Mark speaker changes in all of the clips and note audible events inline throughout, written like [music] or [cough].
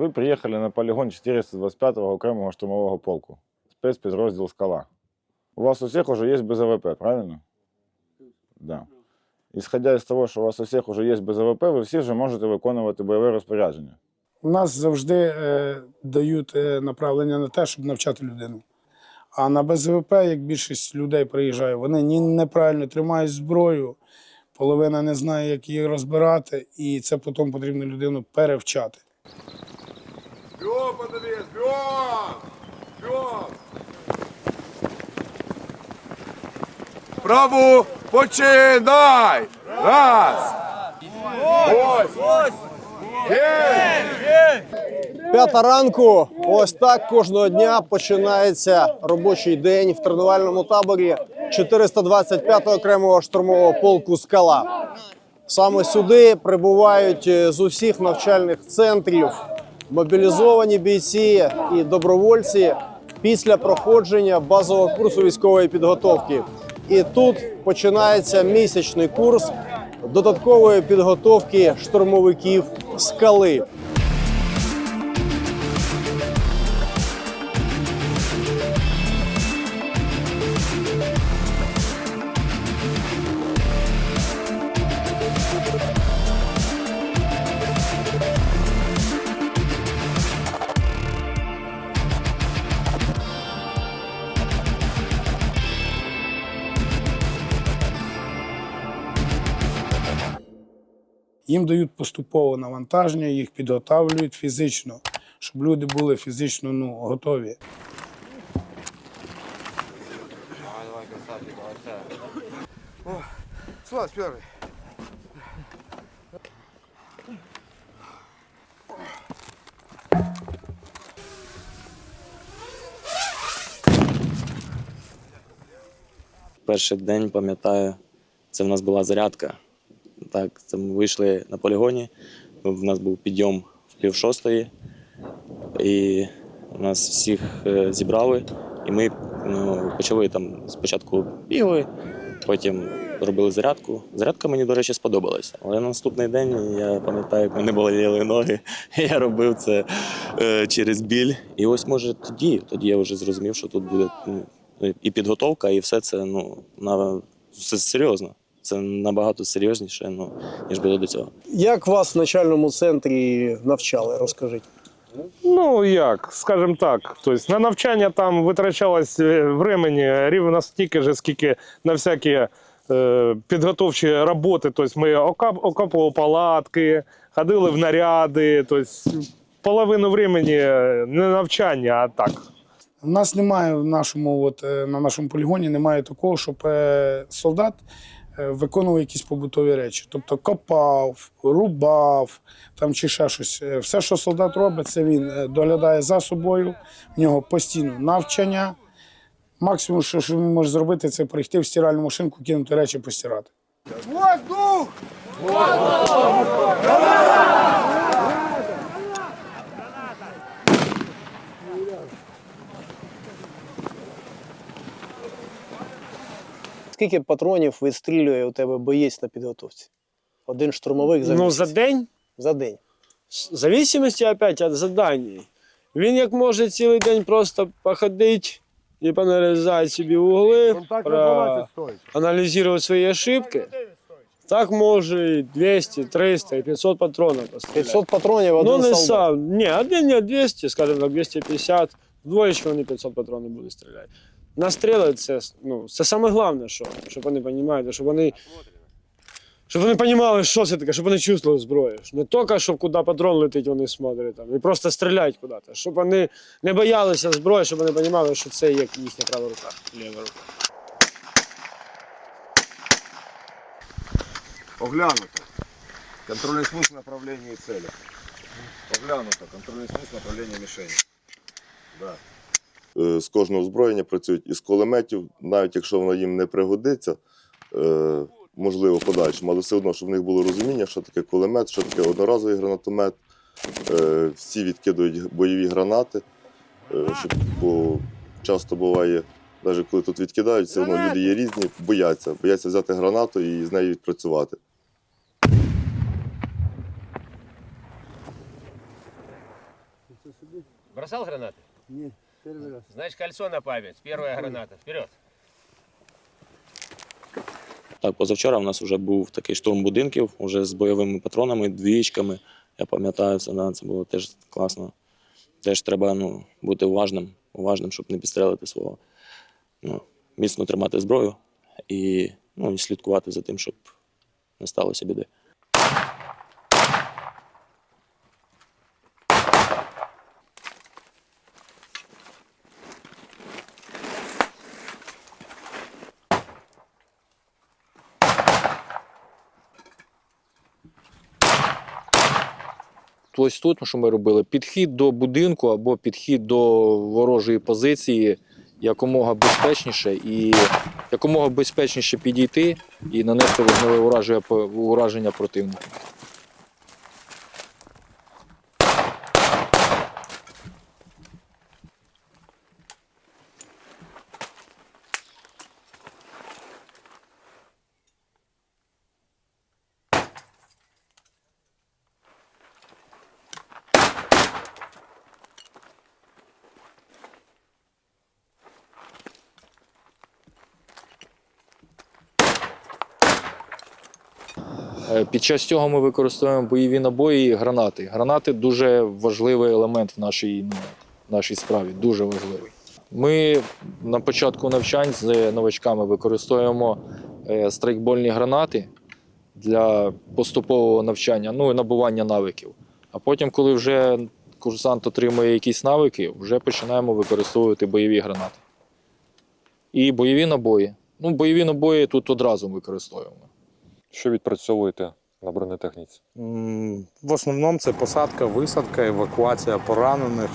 Speaker 1: Ви приїхали на полігон 425-го окремого штурмового полку, спецпідрозділ «Скала». У вас у всіх уже є БЗВП, правильно? Да. Исходя из того, що у вас у всіх є БЗВП, ви всі вже можете виконувати бойове розпорядження.
Speaker 2: У нас завжди е, дають е, направлення на те, щоб навчати людину. А на БЗВП, як більшість людей приїжджає, вони ні неправильно тримають зброю, половина не знає, як її розбирати, і це потім потрібно людину перевчати.
Speaker 3: Бьем, подвес, бьем! Бьем! Праву починай! Раз!
Speaker 4: П'ята ранку. Ось так кожного дня починається робочий день в тренувальному таборі 425-го окремого штурмового полку Скала. Саме сюди прибувають е, з усіх навчальних центрів мобілізовані бійці і добровольці після проходження базового курсу військової підготовки. І тут починається місячний курс додаткової підготовки штурмовиків скали.
Speaker 2: Їм дають поступове навантаження, їх підготовлюють фізично, щоб люди були фізично ну, готові.
Speaker 3: Слазь первый.
Speaker 5: Перший день пам'ятаю, це в нас була зарядка. Так, це ми вийшли на полігоні. В нас був підйом в пів шостої, і нас всіх е, зібрали. І ми ну, почали там спочатку бігли, потім робили зарядку. Зарядка мені, до речі, сподобалася. Але на наступний день я пам'ятаю, як мене боліли ноги. [laughs] Я робив це е, через біль. І ось може тоді, тоді я вже зрозумів, що тут буде ну, і підготовка, і все це ну, на, все серйозно. Це набагато серйозніше, ну, ніж було до цього.
Speaker 4: Як вас в начальному центрі навчали? Розкажіть.
Speaker 6: Ну як, скажімо так, тобто на навчання там витрачалось е, времени рівно стільки ж, скільки на всякі е, підготовчі роботи. Тобто ми окап, окопували палатки, ходили в наряди. Тобто половину времени не навчання, а так.
Speaker 2: У нас немає в нашому, от, е, на нашому полігоні немає такого, щоб е, солдат виконував якісь побутові речі. Тобто копав, рубав там, чи ще щось. Е, Все, що солдат робить, це він е, доглядає за собою, в нього постійно навчання. Максимум, що, що він може зробити, це прийти в стиральну машинку, кинути речі, постирати.
Speaker 3: Воздух!
Speaker 4: Скільки патронів вистрілює у тебе боєць на підготовці? Один штурмовик за
Speaker 7: Ну,
Speaker 4: місяць?
Speaker 7: за день,
Speaker 4: за день.
Speaker 7: в зависимости опять від заданий. Він як може цілий день просто походити і понарізати собі угли, проаналізувати свої ошибки. Так може і 200, 300 і 500 патронів постріляти.
Speaker 4: 500 патронів один
Speaker 7: Ну, не
Speaker 4: солдат.
Speaker 7: сам. Ні, один не 200, скажімо так, 250. Вдвоєчку вони 500 патронів будуть стріляти Настріли це, ну, це саме головне, що, щоб вони розуміли, щоб вони, щоб вони розуміли, що це таке, щоб вони чувствували зброю. Не тільки, щоб куди патрон летить, вони смотрять там, і просто стріляють куди-то. Щоб вони не боялися зброї, щоб вони розуміли, що це як їхня права рука, ліва рука.
Speaker 3: Оглянуто. Контрольный смысл направления и цели. Оглянуто. Контрольный смысл направления мишени. Да.
Speaker 8: Е, з кожного озброєння працюють із кулеметів, навіть якщо воно їм не пригодиться, е, можливо, подальшому, але все одно, щоб в них було розуміння, що таке кулемет, що таке одноразовий гранатомет. Е, Всі відкидують бойові гранати, щоб, бо часто буває, навіть коли тут відкидають, все одно люди є різні, бояться, бояться взяти гранату і з нею відпрацювати.
Speaker 9: Бросал гранаты?
Speaker 7: Нет, первый раз.
Speaker 9: Значит, кольцо на память. Первая граната. Вперед.
Speaker 5: Так, позавчора в нас вже був такий штурм будинків, вже з бойовими патронами, двічками. Я пам'ятаю, це, да, це було теж класно. Теж треба ну, бути уважним, уважним, щоб не підстрелити свого. Ну, міцно тримати зброю і, ну, і слідкувати за тим, щоб не сталося біди.
Speaker 10: Ось тут, що ми робили, підхід до будинку або підхід до ворожої позиції якомога безпечніше і якомога безпечніше підійти і нанести вогневе ураження, противнику. Під час цього ми використовуємо бойові набої і гранати. Гранати дуже важливий елемент в нашій, ну, нашій справі, дуже важливий. Ми на початку навчань з новачками використовуємо е, страйкбольні гранати для поступового навчання, ну і набування навиків. А потім, коли вже курсант отримує якісь навики, вже починаємо використовувати бойові гранати. І бойові набої. Ну, бойові набої тут одразу використовуємо.
Speaker 11: Що відпрацьовуєте на бронетехніці?
Speaker 12: В основному це посадка, висадка, евакуація поранених.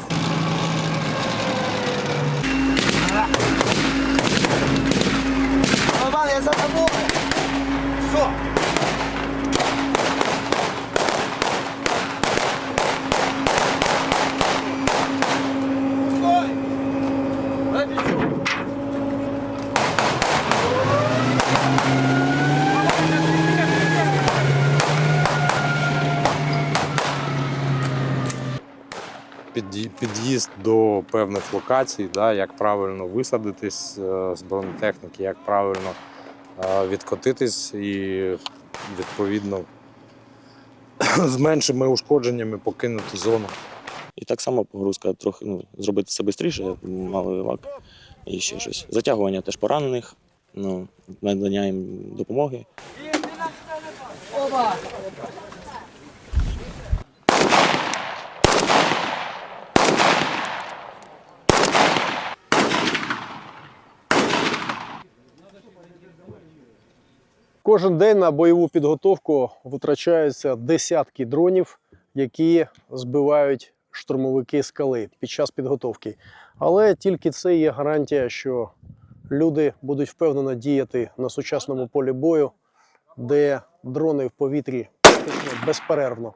Speaker 12: під'ї- до певних локацій, да, як правильно висадитись е, з бронетехніки, як правильно е, відкотитись і відповідно [clears throat] з меншими ушкодженнями покинути зону.
Speaker 5: І так само погрузка трохи ну, зробити це швидше, малий лак і ще щось. Затягування теж поранених, ну, надання їм допомоги.
Speaker 4: Кожен день на бойову підготовку витрачаються десятки дронів, які збивають штурмовики скали під час підготовки. Але тільки це є гарантія, що люди будуть впевнено діяти на сучасному полі бою, де дрони в повітрі безперервно.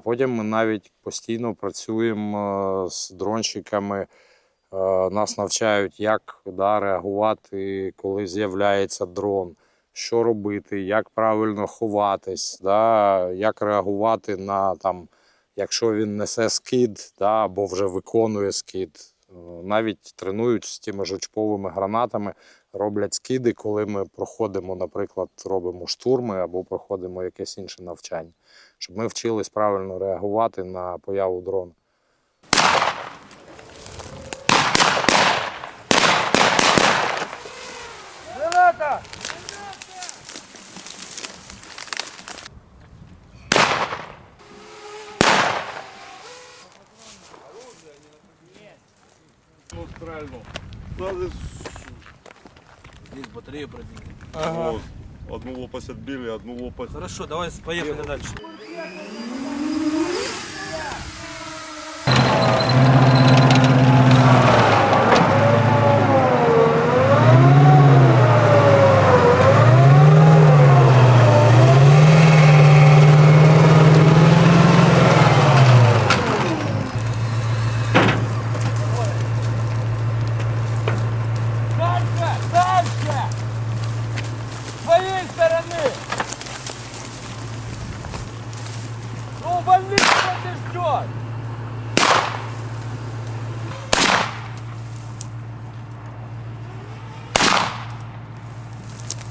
Speaker 12: Потім ми навіть постійно працюємо е, з дронщиками. Е, Нас навчають, як да, реагувати, коли з'являється дрон, що робити, як правильно ховатись, да, як реагувати на там, якщо він несе скид, да, або вже виконує скид. Е, Навіть тренують з тими жучковими гранатами, роблять скиди, коли ми проходимо, наприклад, робимо штурми або проходимо якесь інше навчання щоб ми вчились правильно реагувати на появу дрона.
Speaker 8: Одну лопасть відбили, одну лопасть.
Speaker 9: Хорошо, давай поехали дальше. Thank you.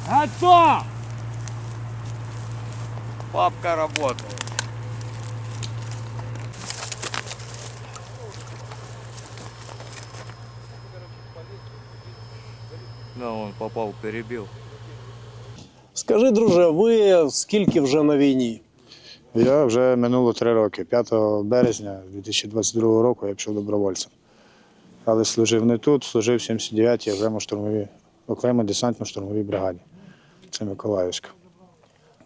Speaker 9: Готов!
Speaker 12: Папка работает.
Speaker 10: Да, он попал, перебил.
Speaker 4: Скажи, друже, ви скільки вже на війні?
Speaker 13: Я вже минуло три роки. 5 березня 2022 року я пішов добровольцем. Але служив не тут, служив в 79-й окремо штурмовій, окремо десантно-штурмовій бригаді. Це Миколаївська.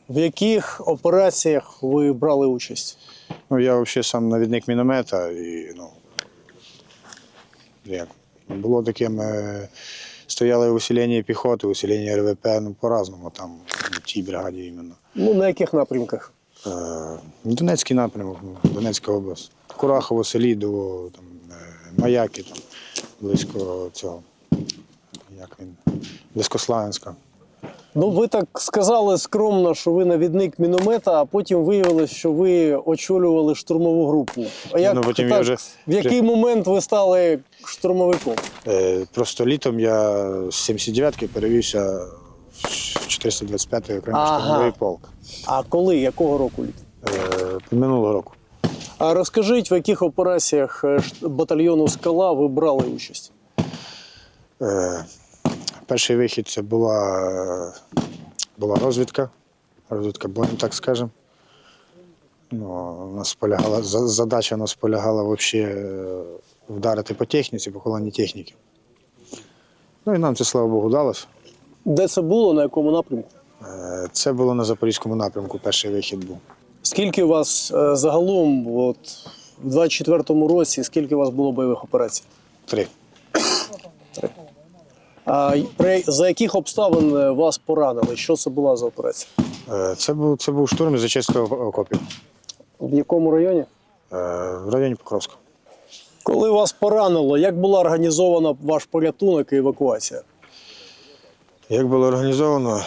Speaker 4: В яких операціях ви брали участь?
Speaker 13: Ну, я взагалі сам навідник міномета і ну. Як? Було таке, ми стояли в піхоти, усіленні РВП, ну по-разному там, в тій бригаді іменно.
Speaker 4: Ну, на яких напрямках?
Speaker 13: Е, Донецький напрямок, ну, Донецька область. Курахово, Селідово, там, е, Маяки, там, близько цього. Як він? Близько Славянська.
Speaker 4: Ну, ви так сказали скромно, що ви навідник міномета, а потім виявилось, що ви очолювали штурмову групу. А як
Speaker 13: Ну, потім я вже-
Speaker 4: в який момент ви стали штурмовиком?
Speaker 13: Е, Просто літом я з 79-ки перевівся в 425-й окремий
Speaker 4: Ага.
Speaker 13: штурмовий полк.
Speaker 4: А коли? Якого року літ?
Speaker 13: Е, Минулого року.
Speaker 4: А розкажіть, в яких операціях е, батальйону Скала ви брали участь?
Speaker 13: Е, Перший вихід це була, е, була розвідка. Розвідка боєм, так скажемо. Ну, у нас полягала, задача у нас полягала взагалі вдарити по техніці, по колоні техніки. Ну і нам це, слава Богу, вдалося.
Speaker 4: Де це було, на якому напрямку?
Speaker 13: Е, Це було на Запорізькому напрямку, перший вихід був.
Speaker 4: Скільки у вас е, загалом, от, в 24-му році, скільки у вас було бойових операцій?
Speaker 13: Три.
Speaker 4: А при, за яких обставин е, вас поранили? Що це була за операція?
Speaker 13: Е, Це був, це був штурм з Зачистого окопів
Speaker 4: В якому районі?
Speaker 13: е, в районі Покровська.
Speaker 4: Коли вас поранило, як була організована ваш порятунок і евакуація?
Speaker 13: Як було організовано,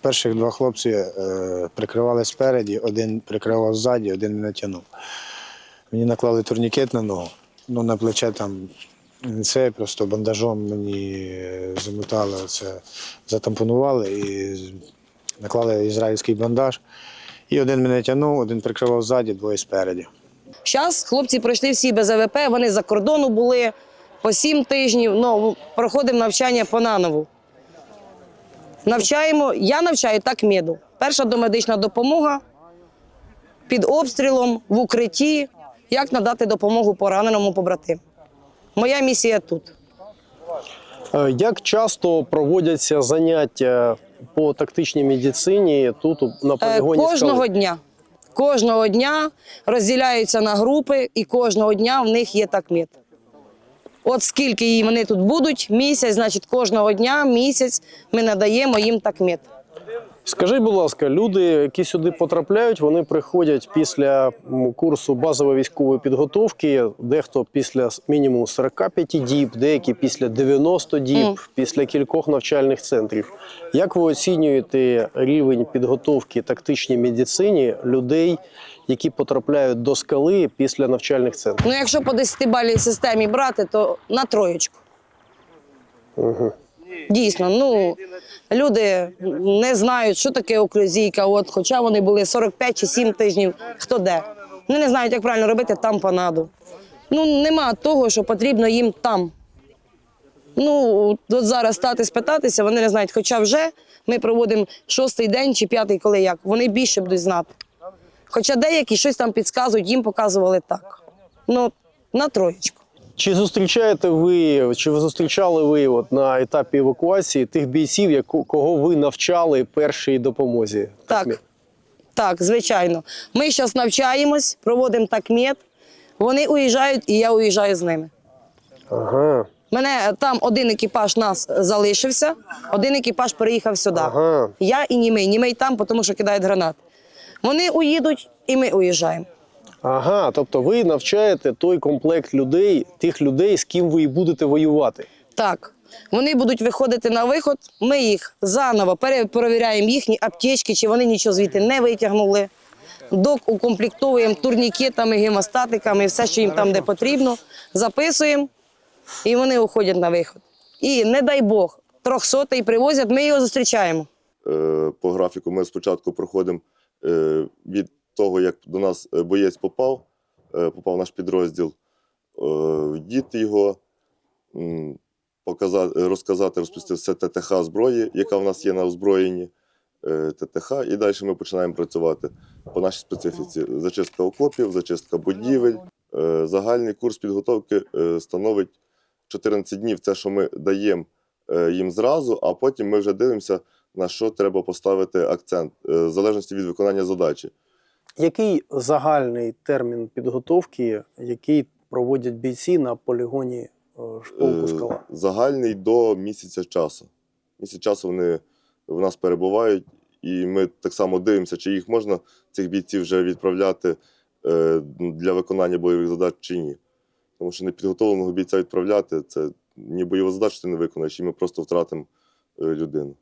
Speaker 13: перших два хлопці прикривали спереді, один прикривав ззаді, один мене тягнув. Мені наклали турнікет на ногу, ну на плече там не це, просто бандажом мені замотали, це, затампонували і наклали ізраїльський бандаж. І один мене тягнув, один прикривав ззаді, двоє спереді.
Speaker 14: Зараз хлопці пройшли всі без АВП, вони за кордону були по сім тижнів. Ну, проходимо навчання по нанову. Навчаємо, я навчаю так меду. Перша домедична допомога під обстрілом в укритті, як надати допомогу пораненому побратиму. Моя місія тут.
Speaker 4: Е, Як часто проводяться заняття по тактичній медицині тут на
Speaker 14: Е,
Speaker 4: полігоні
Speaker 14: Кожного
Speaker 4: «Скали»?
Speaker 14: дня. Кожного дня розділяються на групи, і кожного дня в них є такмет. От скільки вони тут будуть, місяць, значить, кожного дня, місяць ми надаємо їм такмет.
Speaker 4: Скажіть, будь ласка, люди, які сюди потрапляють, вони приходять після курсу базової військової підготовки, дехто після мінімум 45 діб, деякі після 90 діб,
Speaker 14: Мгм.
Speaker 4: після кількох навчальних центрів. Як ви оцінюєте рівень підготовки тактичній медицині людей, які потрапляють до скали після навчальних центрів?
Speaker 14: Ну, якщо по 10-бальній системі брати, то на троєчку.
Speaker 4: Угу.
Speaker 14: Дійсно, ну люди не знають, що таке оклюзійка, от, хоча вони були 45 чи 7 тижнів, хто де. Вони не знають, як правильно робити тампонаду. Ну, нема того, що потрібно їм там. Ну, от зараз стати спитатися, вони не знають. Хоча вже ми проводимо шостий день чи п'ятий, коли як. Вони більше будуть знати. Хоча деякі щось там підказують, їм показували так. Ну, на троєчку.
Speaker 4: Чи зустрічаєте ви, чи ви зустрічали ви от на етапі евакуації тих бійців, яку- кого ви навчали першій допомозі?
Speaker 14: Так. Так, звичайно. Ми зараз навчаємось, проводимо такмет. Вони уїжджають, і я уїжджаю з ними.
Speaker 4: Ага,
Speaker 14: Мене там один екіпаж нас залишився, один екіпаж переїхав сюди.
Speaker 4: ага.
Speaker 14: Я і німий. Німий там, тому що кидають гранат. Вони уїдуть, і ми уїжджаємо.
Speaker 4: Ага, тобто ви навчаєте той комплект людей, тих людей, з ким ви і будете воювати.
Speaker 14: Так. Вони будуть виходити на виход, ми їх заново перепровіряємо їхні аптечки, чи вони нічого звідти не витягнули. Док укомплектовуємо турнікетами, гемостатиками, все, що їм там де потрібно, записуємо, і вони уходять на виход. І не дай Бог, трьохсотий привозять, ми його зустрічаємо.
Speaker 8: Е, По графіку ми спочатку проходимо е, від того, як до нас е, боєць попав, е, попав наш підрозділ, е, діти його, показати, розказати, розповісти все ТТХ зброї, яка в нас є на озброєнні. ТТХ, і далі ми починаємо працювати по нашій специфіці. Зачистка окопів, зачистка будівель. Загальний курс підготовки становить 14 днів. Це, що ми даємо їм зразу, а потім ми вже дивимося, на що треба поставити акцент, в залежності від виконання задачі.
Speaker 4: Який загальний термін підготовки, який проводять бійці на полігоні е, полку
Speaker 8: Е,
Speaker 4: скала?
Speaker 8: Загальний до місяця часу. Місяць часу вони в нас перебувають, і ми так само дивимося, чи їх можна, цих бійців, вже відправляти е, для виконання бойових задач чи ні. Тому що непідготовленого бійця відправляти це ні бойову задачу ти не виконаєш, і ми просто втратимо людину.